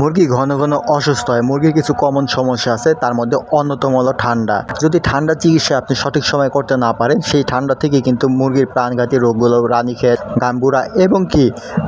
মুরগি ঘন ঘন অসুস্থ হয়, মুরগির কিছু কমন সমস্যা আছে, তার মধ্যে অন্যতম হলো ঠান্ডা। যদি ঠান্ডা চিকিৎসা আপনি সঠিক সময় করতে না পারেন, সেই ঠান্ডা থেকে কিন্তু মুরগির প্রাণঘাতী রোগগুলো, রানীক্ষেত গাম্বুরা এবং কি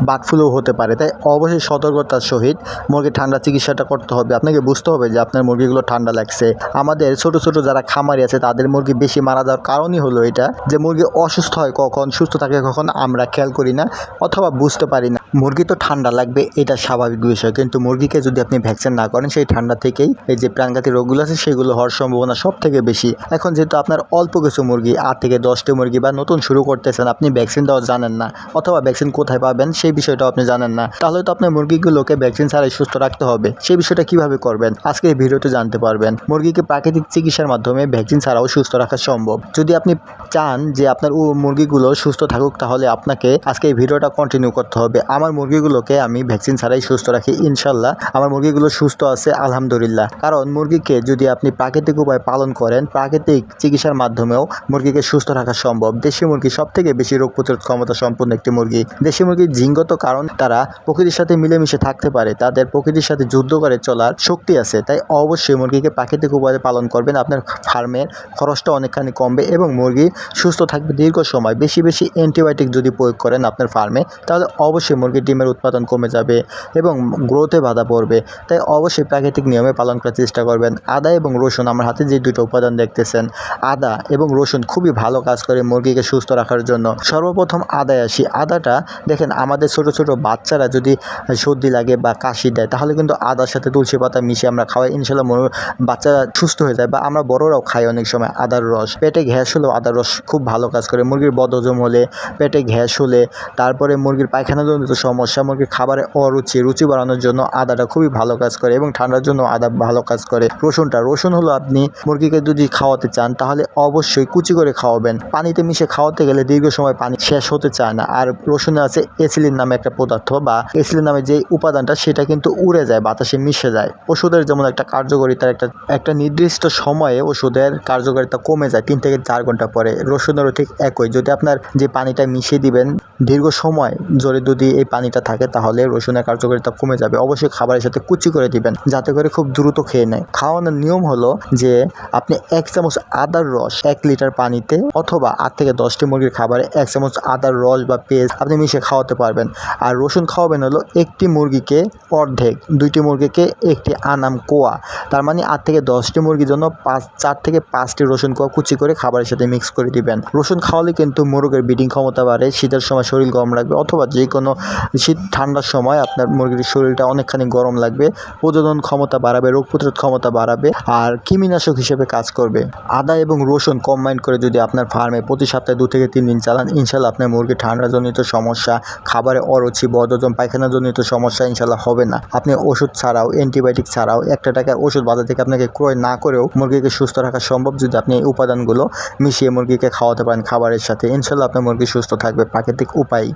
বার্ড ফ্লু হতে পারে। তাই অবশ্যই সতর্কতার সহিত মুরগির ঠান্ডা চিকিৎসাটা করতে হবে। আপনাকে বুঝতে হবে যে আপনার মুরগিগুলো ঠান্ডা লাগছে। আমাদের ছোট ছোট যারা খামারি আছে, তাদের মুরগি বেশি মারা যাওয়ার কারণই হলো এটা, যে মুরগি অসুস্থ হয় কখন, সুস্থ থাকে কখন, আমরা খেয়াল করি না অথবা বুঝতে পারি না। মুরগি তো ঠান্ডা লাগবে, এটা স্বাভাবিক বিষয়। কিন্তু মুরগিকে যদি আপনি ভ্যাকসিন না করেন, সেই ঠান্ডা থেকেই এই যে প্রাণঘাতী রোগগুলো আছে, সেগুলো হওয়ার সম্ভাবনা সব থেকে বেশি। এখন যেহেতু আপনার অল্প কিছু মুরগি, আট থেকে দশটি মুরগি বা নতুন শুরু করতেছেন, আপনি ভ্যাকসিন দেওয়া জানেন না, অথবা ভ্যাকসিন কোথায় পাবেন, সেই বিষয়টাও আপনি জানেন না, তাহলে তো আপনার মুরগিগুলোকে ভ্যাকসিন ছাড়াই সুস্থ রাখতে হবে। সেই বিষয়টা কীভাবে করবেন? আজকে এই ভিডিওতে জানতে পারবেন। মুরগিকে প্রাকৃতিক চিকিৎসার মাধ্যমে ভ্যাকসিন ছাড়াও সুস্থ রাখা সম্ভব। যদি আপনি চান যে আপনার মুরগিগুলো সুস্থ থাকুক, তাহলে আপনাকে আজকে এই ভিডিওটা কন্টিনিউ করতে হবে। আমার মুরগিগুলোকে আমি ভ্যাকসিন ছাড়াই সুস্থ রাখি, ইনশাল্লাহ। আমার মুরগিগুলো সুস্থ আছে, আলহামদুলিল্লাহ। কারণ মুরগিকে যদি আপনি প্রাকৃতিক উপায় পালন করেন, প্রাকৃতিক চিকিৎসার মাধ্যমেও মুরগিকে সুস্থ রাখা সম্ভব। দেশি মুরগি সব থেকে বেশি রোগ প্রতিরোধ ক্ষমতা সম্পন্ন একটি মুরগি। দেশি মুরগির জিঙ্গত কারণ, তারা প্রকৃতির সাথে মিলেমিশে থাকতে পারে, তাদের প্রকৃতির সাথে যুদ্ধ করে চলার শক্তি আছে। তাই অবশ্যই মুরগিকে প্রাকৃতিক উপায়ে পালন করবেন, আপনার ফার্মের খরচটা অনেকখানি কমবে এবং মুরগি সুস্থ থাকবে দীর্ঘ সময়। বেশি বেশি অ্যান্টিবায়োটিক যদি প্রয়োগ করেন আপনার ফার্মে, তাহলে অবশ্যই মুরগির ডিমের উৎপাদন কমে যাবে এবং গ্রোথে বাধা পড়বে। তাই অবশ্যই প্রাকৃতিক নিয়মে পালন করার চেষ্টা করবেন। আদা এবং রসুন আমার হাতে যে দুটো উপাদান দেখতেছেন, আদা এবং রসুন খুবই ভালো কাজ করে মুরগিকে সুস্থ রাখার জন্য। সর্বপ্রথম আদায় আসি। আদাটা দেখেন, আমাদের ছোট ছোট বাচ্চারা যদি সর্দি লাগে বা কাশি দেয়, তাহলে কিন্তু আদার সাথে তুলসী পাতা মিশিয়ে আমরা খাওয়াই। ইনশাল্লাহ বাচ্চারা সুস্থ হয়ে যায় বা আমরা বড়রাও খাই অনেক সময় আদার রস। পেটে ঘ্যাস হলেও আদার রস খুব ভালো কাজ করে। মুরগির বদহজম হলে পেটে ঘ্যাস হলে, তারপরে মুরগির পায়খানাজনিত সমস্যা। মুরগির খাবারে অরুচি, রুচি বাড়ানোর জন্য আদাটা খুবই ভালো কাজ করে এবং ঠান্ডার জন্য আদা ভালো কাজ করে। রসুনটা, রসুন হলো আপনি মুরগিকে যদি খাওয়াতে চান তাহলে অবশ্যই কুচি করে খাওয়াবেন। পানিতে মিশে খাওয়াতে গেলে দীর্ঘ সময় পানি শেষ হতে চায় না। আর রসুনে আছে এসিলিন নামে একটা পদার্থ বা এসিলিন নামে যে উপাদানটা সেটা কিন্তু উড়ে যায়, বাতাসে মিশে যায়। ওষুধের যেমন একটা কার্যকারিতার একটা একটা নির্দিষ্ট সময়ে ওষুধের কার্যকারিতা কমে যায় তিন থেকে চার ঘণ্টা পরে। রসুনেরও ঠিক একই। যদি আপনার যে পানিটা মিশিয়ে দিবেন দীর্ঘ সময় জোরে যদি এই পানিটা থাকে, তাহলে রসুনের কার্যকারিতা কমে যাবে। অবশ্যই খাবারের সাথে কুচি করে দিবেন, যাতে করে খুব দ্রুত খেয়ে নেয়। খাওয়ানোর নিয়ম হলো যে, আপনি এক চামচ আদার রস এক লিটার পানিতে অথবা আট থেকে দশটি মুরগির খাবারে এক চামচ আদার রস বা পেস্ট আপনি মিশিয়ে খাওয়াতে পারবেন। আর রসুন খাওয়াবেন হলো একটি মুরগিকে অর্ধেক, দুইটি মুরগিকে একটি আনাম কোয়া। তার মানে আট থেকে দশটি মুরগির জন্য পাঁচ, চার থেকে পাঁচটি রসুন কোয়া কুচি করে খাবারের সাথে মিক্স করে দিবেন। রসুন খাওয়ালে কিন্তু মুরগের ব্রিডিং ক্ষমতা বাড়ে, শীতের সময় শরীর গরম রাখবে অথবা যে কোনো শীত ঠান্ডার সময় আপনার মুরগির শরীরটা অনেকখানি গরম লাগবে, প্রজনন ক্ষমতা বাড়াবে, রোগ প্রতিরোধ ক্ষমতা বাড়াবে, আর কৃমিনাশক হিসেবে কাজ করবে। আদা এবং রসুন কম্বাইন করে যদি আপনার ফার্মে প্রতি সপ্তাহে দু থেকে তিন দিন চালান, ইনশাল্লাহ আপনার মুরগির ঠান্ডাজনিত সমস্যা, খাবারে অরুচি, বদহজম, পায়খানাজনিত সমস্যা ইনশাল্লাহ হবে না। আপনি ওষুধ ছাড়াও অ্যান্টিবায়োটিক ছাড়াও, একটা টাকার ওষুধ বাজার থেকে আপনাকে ক্রয় না করেও মুরগিকে সুস্থ রাখা সম্ভব যদি আপনি এই উপাদানগুলো মিশিয়ে মুরগিকে খাওয়াতে পারেন খাবারের সাথে, ইনশাল্লাহ আপনার মুরগি সুস্থ থাকবে, প্রাকৃতিক উপায়